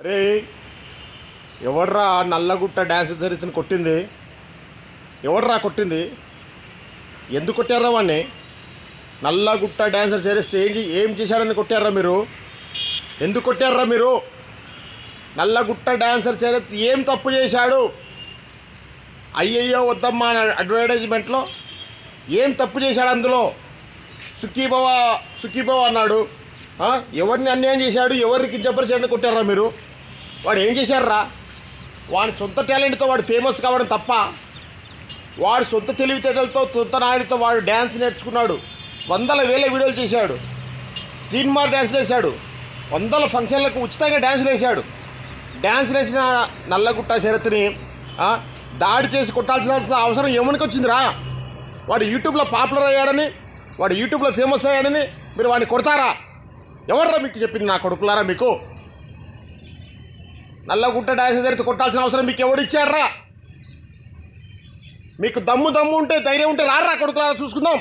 అరే ఎవడ్రా నల్లగుట్ట డ్యాన్స్ చరిత్రని కొట్టింది? ఎవడ్రా కొట్టింది? ఎందుకు కొట్టారా వాడిని నల్లగుట్ట డ్యాన్సర్ చేస్తే ఏం ఏం చేశారని కొట్టారా మీరు? ఎందుకు కొట్టారా మీరు? నల్లగుట్ట డ్యాన్సర్ చరిత్ర ఏం తప్పు చేశాడు? అయ్యయ్యో వద్దమ్మా అడ్వర్టైజ్మెంట్లో ఏం తప్పు చేశాడు అందులో? సుఖీభవ సుఖీభవ అన్నాడు. ఎవరిని అన్యాయం చేశాడు? ఎవరికి కించపరిచాడని కొట్టారా మీరు? వాడు ఏం చేశారా వాడి సొంత టాలెంట్తో వాడు ఫేమస్ కావడం తప్ప వాడు సొంత తెలివితేటలతో సొంత నాయుడితో వాడు డ్యాన్స్ నేర్చుకున్నాడు. వందల వేల వీడియోలు చేశాడు. తీన్ మార్ డ్యాన్స్ వేశాడు. వందల ఫంక్షన్లకు ఉచితంగా డ్యాన్స్ వేశాడు. డ్యాన్స్ వేసిన నల్లగుట్ట శరత్ని దాడి చేసి కొట్టాల్సిన అవసరం ఏమనికి వచ్చిందిరా? వాడు యూట్యూబ్లో పాపులర్ అయ్యాడని వాడు యూట్యూబ్లో ఫేమస్ అయ్యాడని మీరు వాడిని కొడతారా? ఎవర్రా మీకు చెప్పింది నా కొడుకులారా మీకు? నల్లగుట్ట డ్యాన్స్ జరిగితే కొట్టాల్సిన అవసరం మీకు ఎవడిచ్చారా మీకు దమ్ము దమ్ము ఉంటే ధైర్యం ఉంటే రారా కొడుకులారా చూసుకుందాం.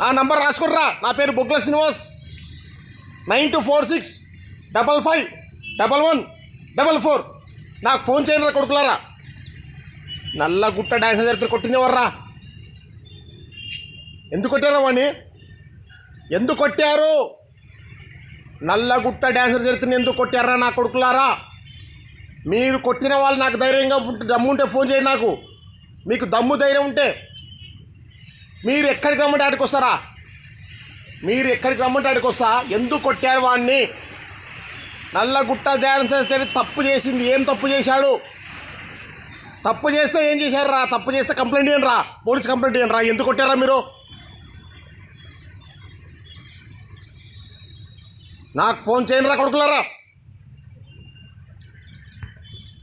నా నంబర్ రాసుకుర్రా. నా పేరు Bogla Srinivas. Nine two four six double five double one double four. నాకు ఫోన్ చేయండి కొడుకులారా. నల్లగుట్ట డ్యాన్స్ చరిత్ర కొట్టింది ఎవర్రా? ఎందుకు కొట్టారా వాణ్ణి? ఎందుకు కొట్టారు? నల్లగుట్ట డ్యాన్సర్ జరుగుతుంది ఎందుకు కొట్టారా నా కొడుకులారా? మీరు కొట్టిన వాళ్ళు నాకు ధైర్యంగా ఉంటే దమ్ము ఉంటే ఫోన్ చేయండి నాకు. మీకు దమ్ము ధైర్యం ఉంటే మీరు ఎక్కడికి రమ్మంటే ఆడికి వస్తారా? మీరు ఎక్కడికి రమ్మంటే ఆడికి వస్తా? ఎందుకు కొట్టారు వాడిని నల్లగుట్ట డ్యాన్సర్ చరిత్ర తప్పు చేసింది. ఏం తప్పు చేశాడు? తప్పు చేస్తే ఏం చేశారు రా? తప్పు చేస్తే కంప్లైంట్ ఇవ్వండి రా. పోలీస్ కంప్లైంట్ ఇవ్వండి రా. ఎందుకు కొట్టారా మీరు? నాకు ఫోన్ చేయండి రా కొడుకులారా.